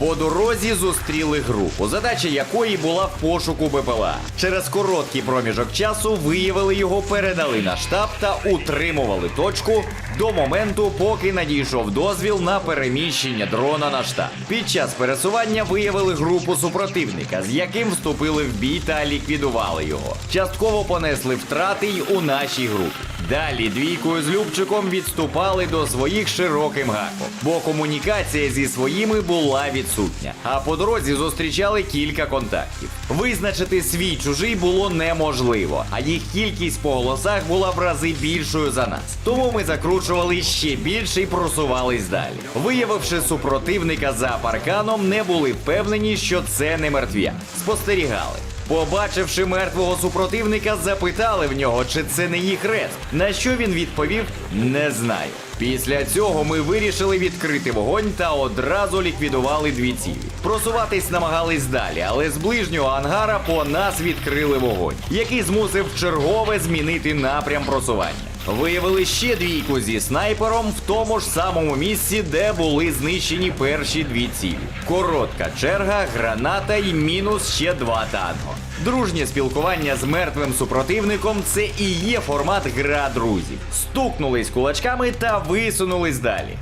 По дорозі зустріли групу, задача якої була в пошуку БПЛА. Через короткий проміжок часу виявили його, передали на штаб та утримували точку до моменту, поки надійшов дозвіл на переміщення дрона на штаб. Під час пересування виявили групу супротивника, з яким вступили в бій та ліквідували його. Частково понесли втрати й у нашій групі. Далі двійкою з Любчиком відступали до своїх широким гаком, бо комунікація зі своїми була відсутня. А по дорозі зустрічали кілька контактів. Визначити свій чужий було неможливо, а їх кількість по голосах була в рази більшою за нас. Тому ми закручували ще більше і просувались далі. Виявивши супротивника за парканом, не були впевнені, що це не мертв'я. Спостерігали. Побачивши мертвого супротивника, запитали в нього, чи це не їх хрест. На що він відповів: не знаю. Після цього ми вирішили відкрити вогонь та одразу ліквідували дві цілі. Просуватись намагались далі, але з ближнього ангара по нас відкрили вогонь, який змусив чергове змінити напрям просування. Виявили ще двійку зі снайпером в тому ж самому місці, де були знищені перші дві цілі. Коротка черга, граната і мінус ще два танго. Дружнє спілкування з мертвим супротивником це і є формат гра друзів. Стукнулись кулачками та висунулись далі.